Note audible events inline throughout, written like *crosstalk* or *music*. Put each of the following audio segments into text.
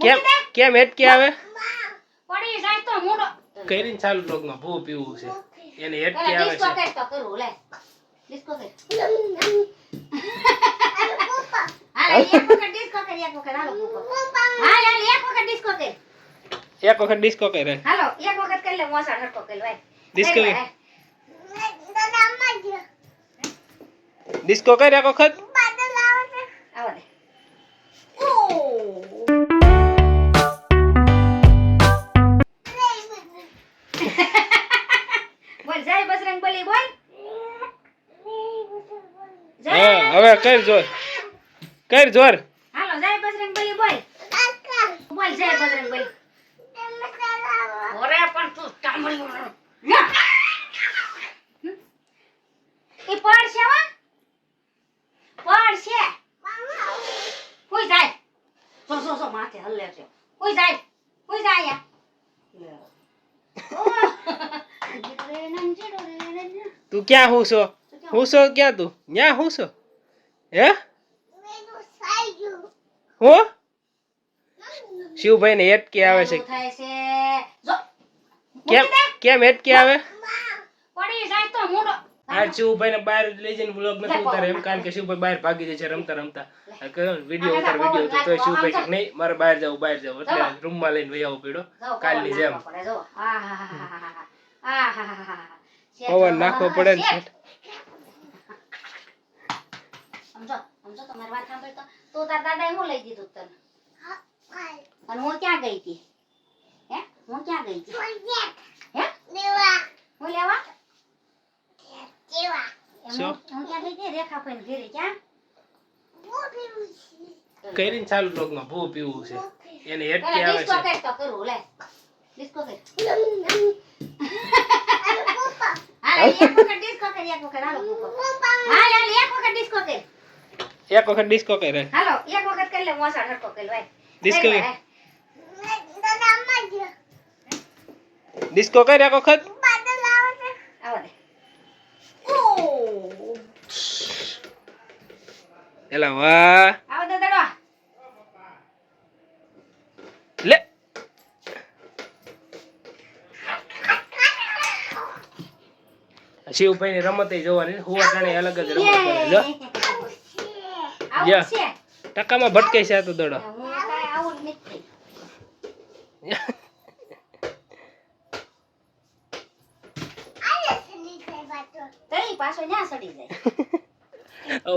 કેમ મૂકી દે. કેમ હેટકે આવે? પડી જાય તો મૂડો. કરીને ચાલુ બ્લોગમાં ભૂ પીવું છે. એને હેટકે પેલા આવે ડિસ્કો છે. કર તો કરું લે. ડિસ્કો કર. હાલ એક વખત ડિસ્કો કર એક વખત. હાલો મૂકો. હાલ હાલ એક વખત ડિસ્કો કર. એક વખત ડિસ્કો કરે હાલો એક વખત કરી લે મોસાળ હરકો કરી ભાઈ ડિસ્કો કરી લે. ડિસ્કો કરે એક વખત. હા હવે કર જોર. કર જોર. હાલો જય બજરંગ બલી બોલ. બોલ જય બજરંગ બલી. ઓરે પણ તું ટામડી એ પડશે હો. પડશે કોઈ જાય. સો સો સો માથે હલ્લે છે. કોઈ જાય. કોઈ જાય યા. *laughs* તું ક્યાં હું છો હું છો ક્યાં તું ન્યા હું છો હે હું શિવભાઈ ને એટકી આવે છે કેમ કેમ હેટકે આવે પડી જાય તો મૂડો આ શિવભાઈ ને બહાર લઈ જઈને બ્લોગ નથી ઉતારે એમ કારણ કે શિવભાઈ બહાર ભાગી જાય છે રમતા રમતા વીડિયો ઉતાર વીડિયો ઉતાર તો શિવભાઈ કે નહીં મારે બહાર જવું બહાર જવું એટલે લઈને વહી આવવું પડ્યો જો, કાલની જેમ પડે, પવન નાખવો પડે ને સમજો તો તમારી વાત સાંભળ તો તું તાર દાદાએ હું લઈ દીધું તને? અને હું ક્યાં ગઈ હતી? હે? હું ક્યાં ગઈ હતી? હે લેવા. હું લેવા? હું હું ક્યાં ગઈ હતી? રેખા ભાઈ ઘરે ક્યાં? કરીને ચાલુ બ્લોગમાં ભૂ પીવું છે. એને હેટકે પેલા આવે ડિસ્કો છે. કર તો કરું લે. ડિસ્કો કર *laughs* હાલ એક વખત ડિસ્કો કર એક વખત. હાલો મૂકો હાલ એક વખત ડિસ્કો એક વખત ડિસ્કો કરે હાલો એક વખત કરી લે મોસાળ હરકો કરી ભાઈ ડિસ્કો કરી ડિસ્કો કરે એક વખત? આવો દે એલા વાહ આવો દે દડો. લે. *laughs* શિવભાઈ ની રમત જોવાની હુવા ટાણે અલગ જ રમત કરે જો આવું યા. ટકામાં ભટકે છે આ તો દડો.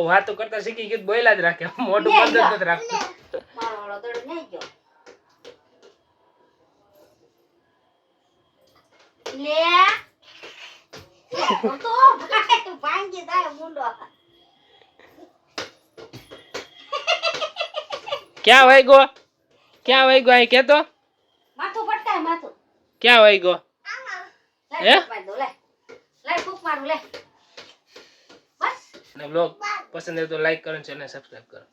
વાતો કરતા શીખી ગયું બોયલા જ રાખે. મોટું બંધ જ. નથી રાખતું. લે, તો ભાઈ ભાંગી જાય મુંડો. ક્યાં વહી ગયો? ક્યાં વહી ગયો અહીં કેતો માથું પટકાય માથું. ક્યાં વહી ગયો? હે? લે ફૂક ફૂંક મારું લે બસ. ને બ્લોગ પસંદ આવે તો લાઈક કરો ચેનલ સબસ્ક્રાઇબ કરો.